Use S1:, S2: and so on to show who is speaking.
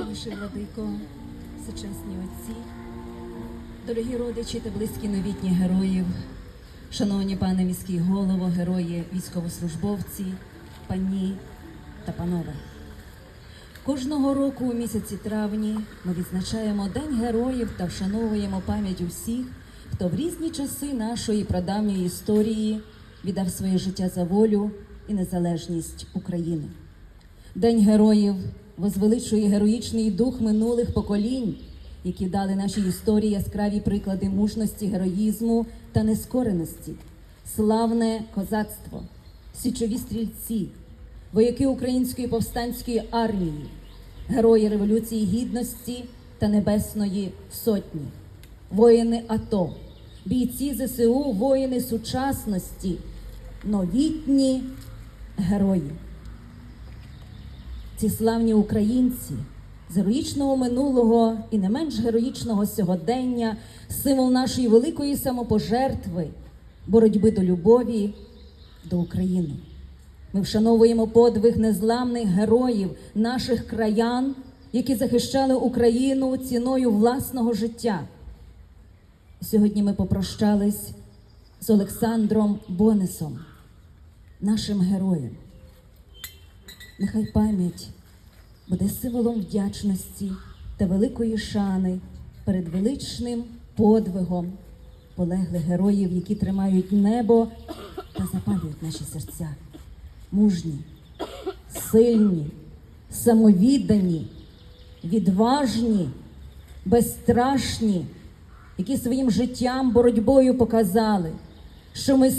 S1: Святейший владико, сучасні отці, дорогі родичі та близькі новітні героїв, шановні пане міський голово, герої, військовослужбовці, пані та панове. Кожного року у місяці травні ми відзначаємо День героїв та вшановуємо пам'ять усіх, хто в різні часи нашої прадавньої історії віддав своє життя за волю і незалежність України. День героїв возвеличує героїчний дух минулих поколінь, які дали нашій історії яскраві приклади мужності, героїзму та нескореності, славне козацтво, січові стрільці, вояки Української повстанської армії, герої Революції Гідності та Небесної Сотні, воїни АТО, бійці ЗСУ, воїни сучасності, новітні герої. Ці славні українці з героїчного минулого і не менш героїчного сьогодення, символ нашої великої самопожертви, боротьби до любові до України. Ми вшановуємо подвиг незламних героїв наших краян, які захищали Україну ціною власного життя. Сьогодні ми попрощались з Олександром Бонесом, нашим героєм. Нехай пам'ять буде символом вдячності та великої шани перед величним подвигом полеглих героїв, які тримають небо та запалюють наші серця. Мужні, сильні, самовіддані, відважні, безстрашні, які своїм життям, боротьбою показали, що ми